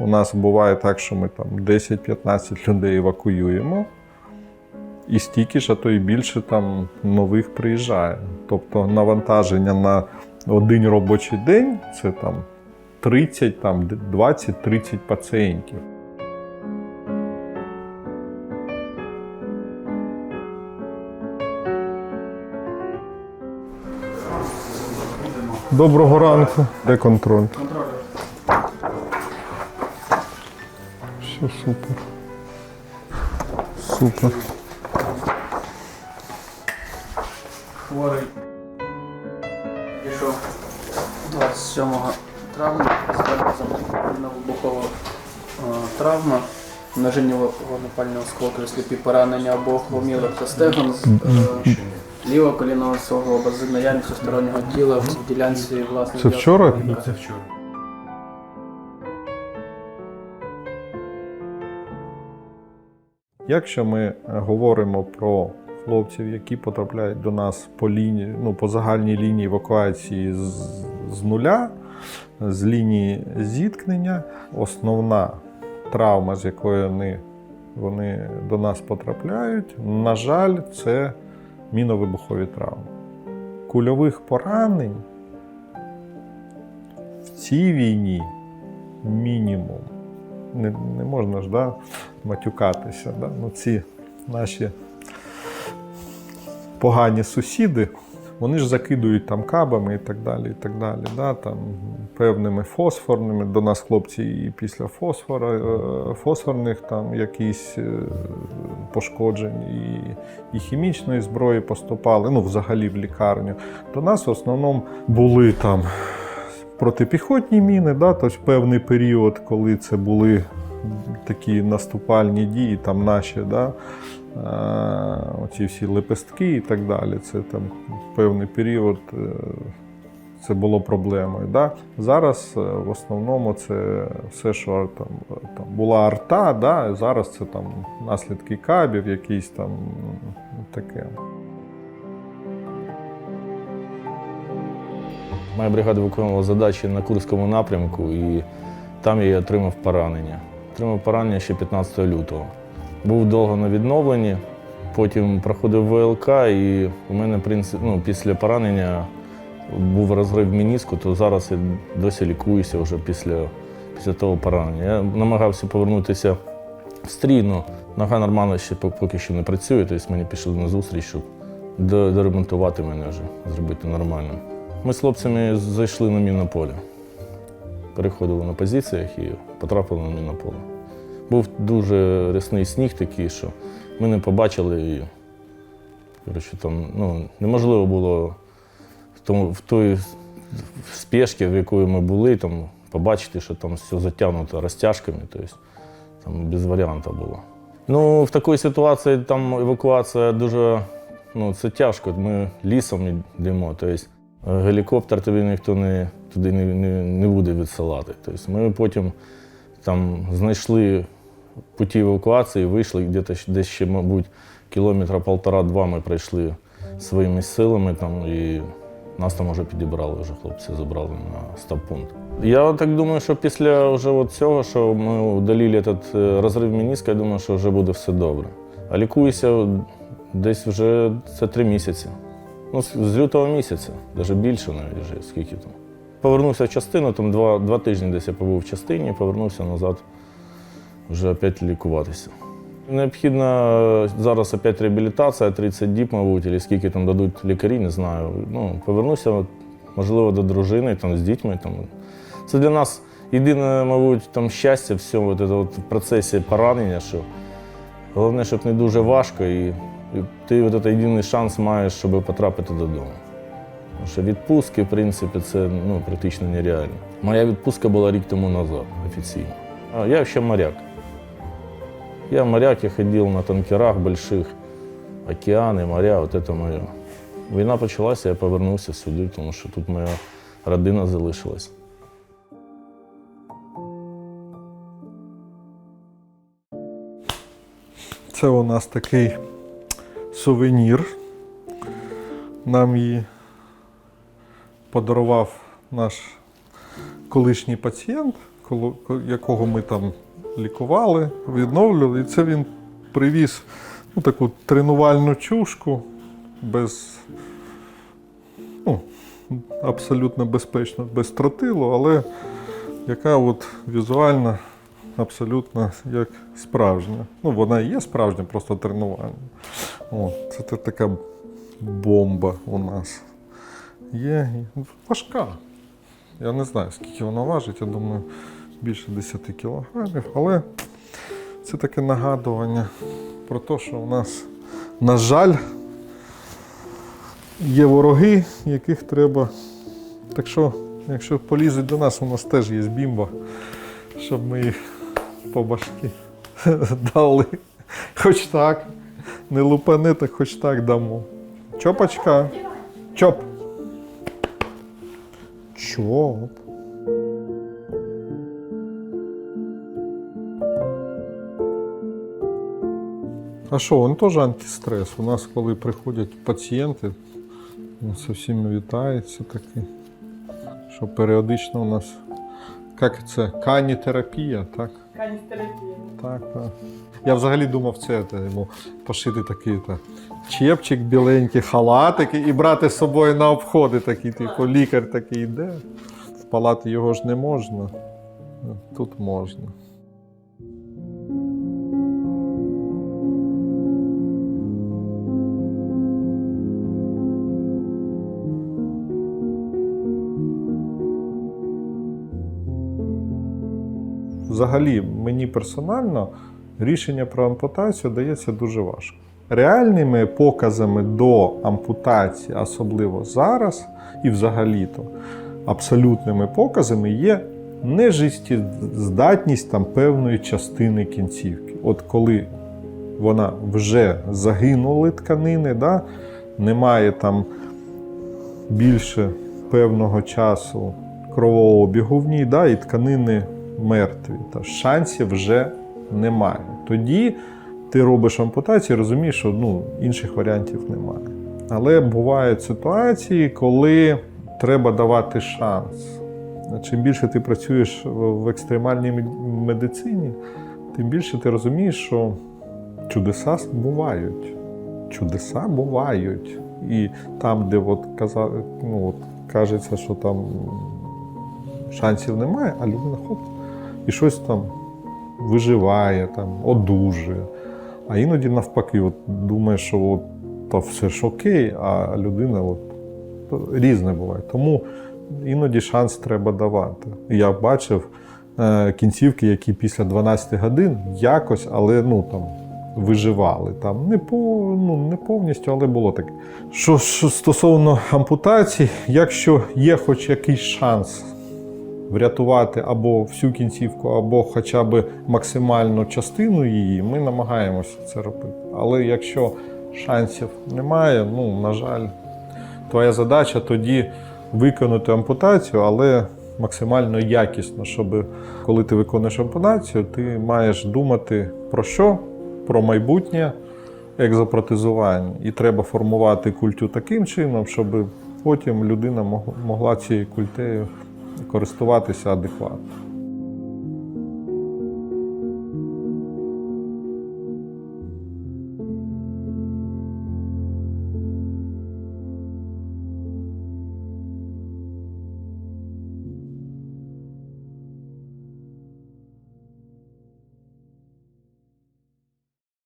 У нас буває так, що ми там 10-15 людей евакуюємо, і стільки ж, а то і більше там нових приїжджає. Тобто навантаження на один робочий день це там 30, там 20-30 пацієнтів. Доброго ранку. Де контроль? Все супер. Супер. Хворий. Пішов 27 травня, звернувся на вибухова е, травма, множинні вогнепального осколки, сліпі поранення обох ломілок та стегон, е, лівого колінного суглоба з наявністю стороннього тіла в ділянці власне. Це вчора? Це вчора. Якщо ми говоримо про хлопців, які потрапляють до нас по лінії, ну по загальній лінії евакуації з, з нуля, з лінії зіткнення, основна травма, з якою вони, вони до нас потрапляють, на жаль, це міновибухові травми. Кульових поранень в цій війні мінімум. Не, не можна ж да, матюкатися. Да? Ну, ці наші погані сусіди, вони ж закидують там кабами і так далі. і так далі, да? там, Певними фосфорними. До нас хлопці і після фосфора, е, фосфорних там якісь е, пошкоджень і, і хімічної зброї поступали, ну, взагалі в лікарню. До нас в основному були там протипіхотні міни, да, тобто певний період, коли це були такі наступальні дії, там наші, да, е, оці всі лепестки і так далі. Це там певний період. е, Це було проблемою. Да? Зараз е, в основному це все, що там, там була арта, да? зараз це там наслідки кабів, якісь там таке. Моя бригада виконувала задачі на Курському напрямку, і там я отримав поранення. Отримав поранення ще 15 лютого. Був довго на відновленні, потім проходив ВЛК, і у мене ну, після поранення був розрив меніску, то зараз я досі лікуюся вже після, після того поранення. Я намагався повернутися в стрій, але нога нормально ще поки що не працює, тобто мені пішли на зустріч, щоб доремонтувати мене вже, зробити нормально. Ми з хлопцями зайшли на мінне поле. Переходили на позиціях і потрапили на мінне поле. Був дуже рясний сніг такий, що ми не побачили і коротше, там, ну, неможливо було в, тому, в той спешці, в якої ми були, там, побачити, що там все затягнуто розтяжками, тобто там без варіанту було. Ну, в такій ситуації там евакуація дуже ну, це тяжко. Ми лісом йдемо. Тобто, гелікоптер тобі ніхто не, туди не, не, не буде відсилати. Тобто, ми потім там знайшли путі евакуації, вийшли десь, десь ще, мабуть, кілометра полтора-два ми пройшли своїми силами там, і нас там вже підібрали, вже хлопці забрали на стаб-пункт. Я так думаю, що після вже от цього, що ми удалили цей розрив меніска, я думаю, що вже буде все добре. А лікуюся десь вже це три місяці. Ну, з лютого місяця, навіть більше навіть вже скільки там. Повернувся в частину, там два, два тижні десь я побув в частині, повернувся назад вже опять лікуватися. Необхідна зараз опять реабілітація, 30 діб, мабуть, або скільки там дадуть лікарі, не знаю. Ну, повернуся, можливо, до дружини, там, з дітьми. Там. Це для нас єдине, мабуть, там щастя в от, в процесі поранення, що головне, щоб не дуже важко, і ти от, от, єдиний шанс маєш, щоб потрапити додому. Тому що відпустки, в принципі, це ну, практично нереально. Моя відпустка була рік тому назад офіційно. А я ще моряк. Я моряк, я ходив на танкерах больших, океани, моря, от це моє. Війна почалася, я повернувся сюди, тому що тут моя родина залишилась. Це у нас такий сувенір. Нам її подарував наш колишній пацієнт, якого ми там лікували, відновлювали. І це він привіз ну, таку тренувальну чушку без ну, абсолютно безпечно, без тротилу, але яка от візуально абсолютно як справжня. Ну, вона і є справжня, просто тренувальна. О, це така бомба у нас є. Важка. Я не знаю, скільки вона важить, я думаю, більше 10 кілограмів, але це таке нагадування про те, що у нас, на жаль, є вороги, яких треба. Так що, якщо полізуть до нас, у нас теж є бімба, щоб ми їх по башки дали. Хоч так. Не лупане, так хоч так дамо. Чопочка. Чоп. Чоп. А що, він теж антистрес. У нас, коли приходять пацієнти, він зі всіми вітається такий, що періодично у нас, як це, канітерапія, так? Так, так. Я взагалі думав це, та, йому пошити такий та, чепчик біленький, халатики і брати з собою на обходи такий, типу, лікар такий йде. В палати його ж не можна. Тут можна. Взагалі, мені персонально рішення про ампутацію дається дуже важко. Реальними показами до ампутації, особливо зараз і взагалі-то, абсолютними показами є нежиттєздатність там певної частини кінцівки. От коли вона вже загинули тканини, да, немає там більше певного часу кровообігу в ній, да, і тканини мертві. Та шансів вже немає. Тоді ти робиш ампутацію і розумієш, що ну, інших варіантів немає. Але бувають ситуації, коли треба давати шанс. Чим більше ти працюєш в екстремальній медицині, тим більше ти розумієш, що чудеса бувають. Чудеса бувають. І там, де от каза, ну, от кажеться, що там шансів немає, а людина хоп, і щось там виживає, там, одужує. А іноді навпаки, от, думає, що от, то все ж окей, а людина от, різне буває. Тому іноді шанс треба давати. Я бачив е, кінцівки, які після 12 годин якось, але ну там. Виживали там не по ну не повністю, але було таке. Що, що стосовно ампутації, якщо є хоч якийсь шанс врятувати або всю кінцівку, або хоча б максимальну частину її, ми намагаємося це робити. Але якщо шансів немає, ну на жаль, твоя задача тоді виконати ампутацію, але максимально якісно, щоб коли ти виконуєш ампутацію, ти маєш думати про що? Про майбутнє екзопротезування. І треба формувати культю таким чином, щоб потім людина могла цією культею користуватися адекватно.